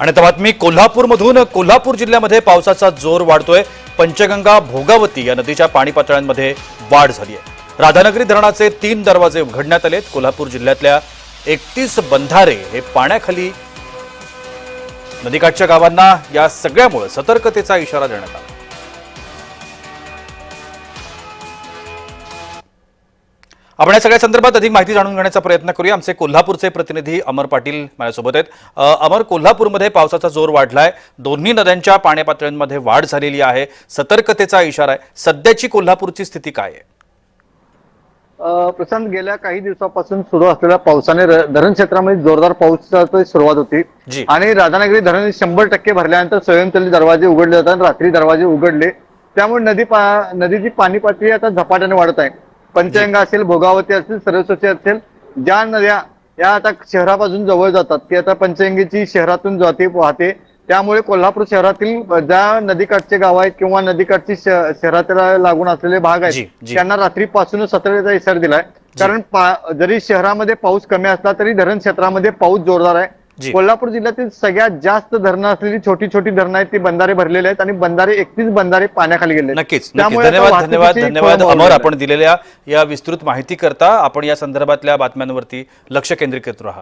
आणि आता बातमी कोल्हापूरमधून. कोल्हापूर जिल्ह्यामध्ये पावसाचा जोर वाढतोय. पंचगंगा भोगावती या नदीच्या पाणी पातळ्यांमध्ये वाढ झाली आहे. राधानगरी धरणाचे तीन दरवाजे उघडण्यात आलेत. कोल्हापूर जिल्ह्यातल्या एकतीस बंधारे हे पाण्याखाली नदीकाठच्या गावांना या सगळ्यामुळे सतर्कतेचा इशारा देण्यात आला. आपण या सगळ्या संदर्भात अधिक माहिती जाणून घेण्याचा प्रयत्न करूया. आमचे कोल्हापूरचे प्रतिनिधी अमर पाटील माझ्यासोबत आहेत. अमर कोल्हापूरमध्ये पावसाचा जोर वाढलाय. दोन्ही नद्यांच्या पाणी पातळ्यांमध्ये वाढ झालेली आहे. सतर्कतेचा इशारा आहे. सध्याची कोल्हापूरची स्थिती काय आहे? प्रशांत गेल्या काही दिवसापासून सुरू असलेल्या पावसाने धरण क्षेत्रामध्ये जोरदार पावसाची सुरुवात होती. जी. आणि राधानगरी धरण शंभर टक्के भरल्यानंतर स्वयंचलित दरवाजे उघडले जातात रात्री दरवाजे उघडले. त्यामुळे नदी पा- नदीची पाणी पातळी आता झपाट्याने वाढत आहे. पंचगंगा असेल भोगावती असेल सरस्वती असेल ज्या नद्या या आता शहरापासून जवळ जातात ती आता पंचगंगेची शहरातून जाते वाहते त्यामुळे कोल्हापूर शहरातील ज्या नदीकाठचे गाव आहेत किंवा नदीकाठची शहराला लागून असलेले भाग आहेत. त्यांना रात्रीपासूनच सतर्कतेचा इशारा दिलाय कारण जरी शहरामध्ये पाऊस कमी असला तरी धरण क्षेत्रामध्ये पाऊस जोरदार आहे. कोल्हापूर जिल्ह्यातील सगळ्यात जास्त धरणं असलेली छोटी छोटी धरणं आहेत ती बंधारे भरलेले आहेत आणि बंधारे एकतीस बंधारे पाण्याखाली गेले नक्कीच धन्यवाद धन्यवाद धन्यवाद. अमर आपण दिलेल्या या विस्तृत माहिती करता आपण या संदर्भातल्या बातम्यांवरती लक्ष केंद्रित करत राहा.